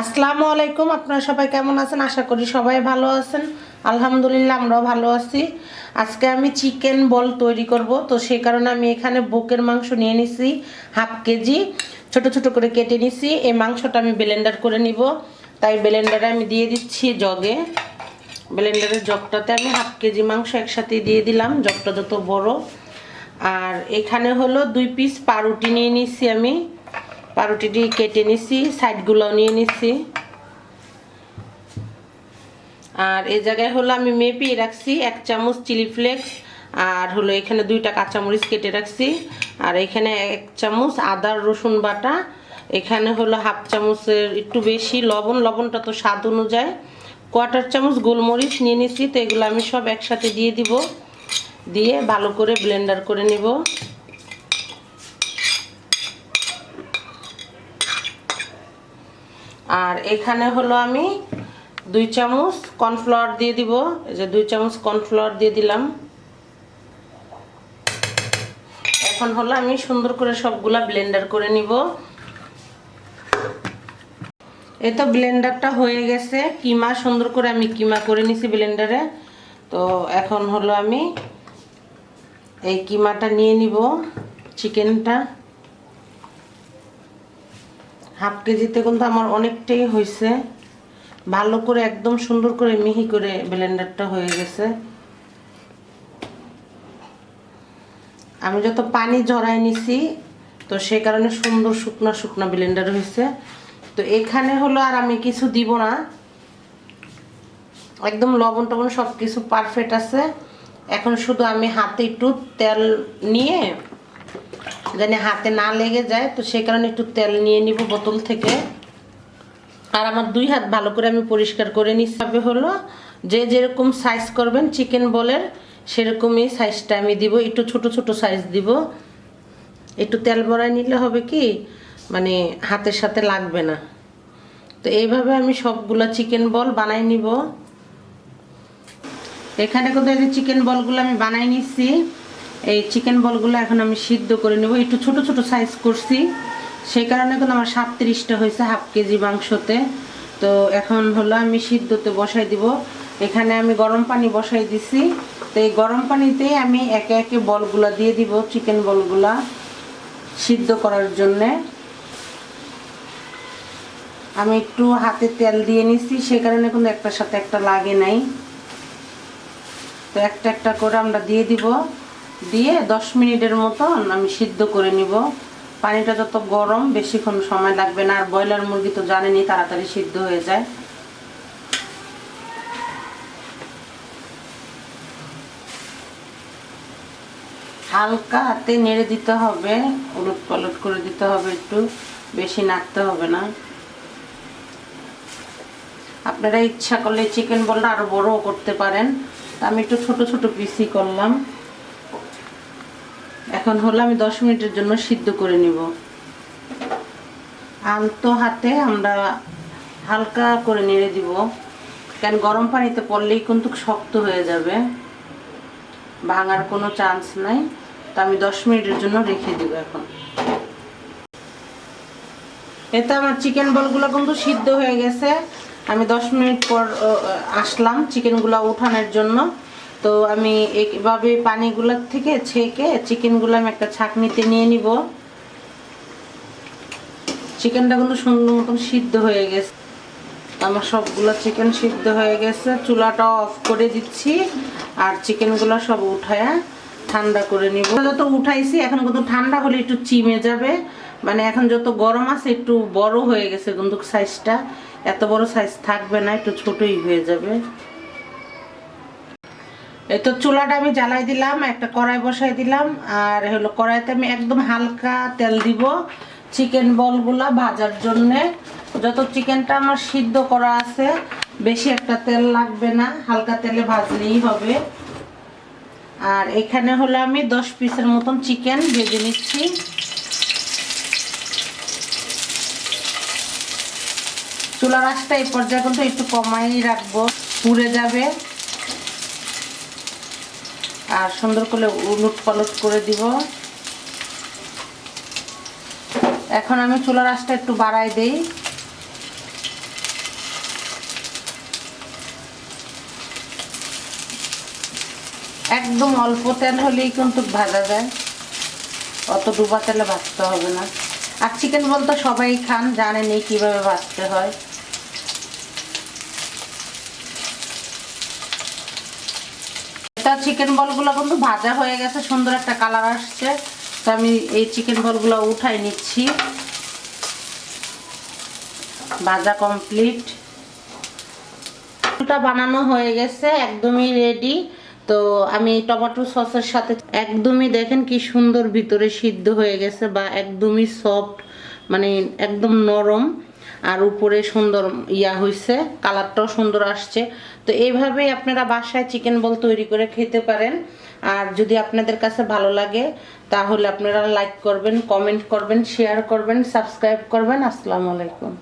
আসসালামু আলাইকুম, আপনারা সবাই কেমন আছেন? আশা করি সবাই ভালো আছেন। আলহামদুলিল্লাহ, আমরাও ভালো আছি। আজকে আমি চিকেন বল তৈরি করব, তো সেই কারণে আমি এখানে বুকের মাংস নিয়ে নিছি, হাফ কেজি। ছোট ছোট করে কেটে নিছি, এই মাংসটা আমি ব্লেন্ডার করে নিব। তাই ব্লেন্ডারে আমি দিয়ে দিচ্ছি জগে। ব্লেন্ডারের জগটাতে আমি হাফ কেজি মাংস একসাথে দিয়ে দিলাম, জগটা যত বড়। আর এখানে হলো দুই পিস পাউরুটি নিয়ে নিছি আমি। পাউরুটিটি কেটে নিছি সাইডগুলোও নিয়ে নিছি। আর এই জায়গায় হলো আমি মেপে রাখছি, এক চামচ চিলি ফ্লেক্স, আর হলো এখানে দুইটা কাঁচামরিচ কেটে রাখছি। আর এখানে এক চামচ আদা, রসুন বাটা, এখানে হলো হাফ চামচের একটু বেশি লবণ, লবণটা তো স্বাদ অনুযায়ী। কোয়ার্টার চামচ গোলমরিচ নিয়ে নিছি, তো এগুলো আমি সব একসাথে দিয়ে দিব। দিয়ে ভালো করে ব্লেন্ডার করে নেব। আর এখানে হলো আমি দুই চামচ কর্নফ্লাওয়ার দিয়ে দিব। এই যে দুই চামচ কর্নফ্লাওয়ার দিয়ে দিলাম। এখন হলো আমি সুন্দর করে সবগুলা ব্লেন্ডার করে নিব। এই তো ব্লেন্ডারটা হয়ে গেছে। কিমা সুন্দর করে আমি কিমা করে নিছি ব্লেন্ডারে। তো এখন হলো আমি এই কিমাটা নিয়ে নিব, চিকেনটা। হাফ কেজিতে কিন্তু আমার অনেকটাই হয়েছে ভালো করে একদম সুন্দর করে মিহি করে ব্লেন্ডারটা হয়ে গেছে। আমি যত পানি ঝরাই নিছি, তো সে কারণে সুন্দর শুকনা শুকনা ব্লেন্ডার হয়েছে তো এখানে হলো আর আমি কিছু দিব না। একদম লবণ টবণ সব কিছু পারফেক্ট আছে। এখন শুধু আমি হাতে একটু তেল নিয়ে জানি হাতে না লেগে যায়, তো সেই কারণে একটু তেল নিয়ে নিব বোতল থেকে। আর আমার দুই হাত ভালো করে আমি পরিষ্কার করে নিতে হলো, যে যেরকম সাইজ করবেন চিকেন বলের, সেরকমই সাইজটা আমি দিব। একটু ছোট ছোট সাইজ দিব। একটু তেল বড়াই নিলে হবে কি মানে হাতের সাথে লাগবে না। তো এইভাবে আমি সবগুলা চিকেন বল বানাই নিব। এখানে কিন্তু এই যে চিকেন বলগুলো আমি বানাই নিচ্ছি? এই চিকেন বলগুলো এখন আমি সিদ্ধ করে নেব। একটু ছোট ছোট সাইজ করছি। সেই কারণে কিন্তু আমার সাতত্রিশটা হয়েছে হাফ কেজি মাংসতে। তো এখন হলো আমি সিদ্ধতে বসাই দিব। এখানে আমি গরম পানি বসাই দিছি। তো এই গরম পানিতেই আমি একে একে বলগুলা দিয়ে দিব চিকেন বলগুলা সিদ্ধ করার জন্যে। আমি একটু হাতে তেল দিয়ে নিছি সে কারণে কিন্তু একটার সাথে একটা লাগে নাই। তো একটা একটা করে আমরা দিয়ে দিব। দিয়ে দশ মিনিটের মতন আমি সিদ্ধ করে নিব। পানিটা যত গরম, বেশিক্ষণ সময় লাগবে না। আর ব্রয়লার মুরগি তো জানেনি তাড়াতাড়ি সিদ্ধ হয়ে যায়। হালকা হাতে নেড়ে দিতে হবে। উলট পালট করে দিতে হবে একটু। বেশি নাড়তে হবে না। আপনারা ইচ্ছা করলে চিকেন বলটা আরও বড়ও করতে পারেন। আমি একটু ছোট ছোট পিসি করলাম। এখন হলো আমি দশ মিনিটের জন্য সিদ্ধ করে নিব। আলতো হাতে আমরা হালকা করে নেড়ে দিব। কেন গরম পানিতে পড়লেই কিন্তু শক্ত হয়ে যাবে। ভাঙার কোনো চান্স নাই। তো আমি দশ মিনিটের জন্য রেখে দিব এখন। এতে আমার চিকেন বলগুলো কিন্তু সিদ্ধ হয়ে গেছে। আমি দশ মিনিট পর আসলাম। চিকেনগুলো উঠানোর জন্য। তো আমি এইভাবে পানিগুলোর থেকে ছেঁকে চিকেনগুলো আমি একটা ছাঁকনিতে নিয়ে নিব। চিকেনটা কিন্তু সুন্দর মতন সিদ্ধ হয়ে গেছে। আমার সবগুলো চিকেন সিদ্ধ হয়ে গেছে। চুলাটা অফ করে দিচ্ছি আর চিকেনগুলো সব উঠায়া ঠান্ডা করে নিব। যত উঠাইছি, এখন কিন্তু ঠান্ডা হলে একটু চিমে যাবে। মানে এখন যত গরম আছে, একটু বড় হয়ে গেছে কিন্তু সাইজটা এত বড় সাইজ থাকবে না, একটু ছোটই হয়ে যাবে। তো চুলাটা আমি জ্বালাই দিলাম, একটা কড়াই বসাই দিলাম, আর হলো কড়াইতে আমি একদম হালকা তেল দিব চিকেন বলগুলা ভাজার জন্যে। যত চিকেনটা আমার সিদ্ধ করা আছে, বেশি একটা তেল লাগবে না, হালকা তেলে ভাজলেই হবে। আর এখানে হলো আমি দশ পিসের মতন চিকেন ভেজে নিচ্ছি। চুলার আঁচটা এই পর্যায়ে কিন্তু একটু কমাই রাখব, পুড়ে যাবে। আর সুন্দর করে উলট পালট করে দিব। এখন আমি চুলার আঁচটা একটু বাড়াই দিই। একদম অল্প তেল হলেই কিন্তু ভাজা যায়। অত ডুবা তেলে ভাজতে হবে না। আর চিকেন বলতে সবাই খান জানেনি কীভাবে ভাজতে হয়। চিকেন বলগুলো কিন্তু ভাজা হয়ে গেছে, সুন্দর একটা কালার আসছে। তো আমি এই চিকেন বলগুলো উঠাই নিচ্ছি। ভাজা কমপ্লিট টা বানানো হয়ে গেছে, একদমই রেডি তো আমি টমেটো সসের সাথে একদমই দেখেন কি সুন্দর ভিতরে সিদ্ধ হয়ে গেছে বা একদমই সফট মানে একদম নরম। আর উপরে সুন্দর ইয়া হয়েছে কালারটাও সুন্দর আসছে। তো এইভাবেই আপনারা বাসায় চিকেন বল তৈরি করে খেতে পারেন। আর যদি আপনাদের কাছে ভালো লাগে, তাহলে আপনারা লাইক করবেন কমেন্ট করবেন শেয়ার করবেন সাবস্ক্রাইব করবেন। আসসালামু আলাইকুম।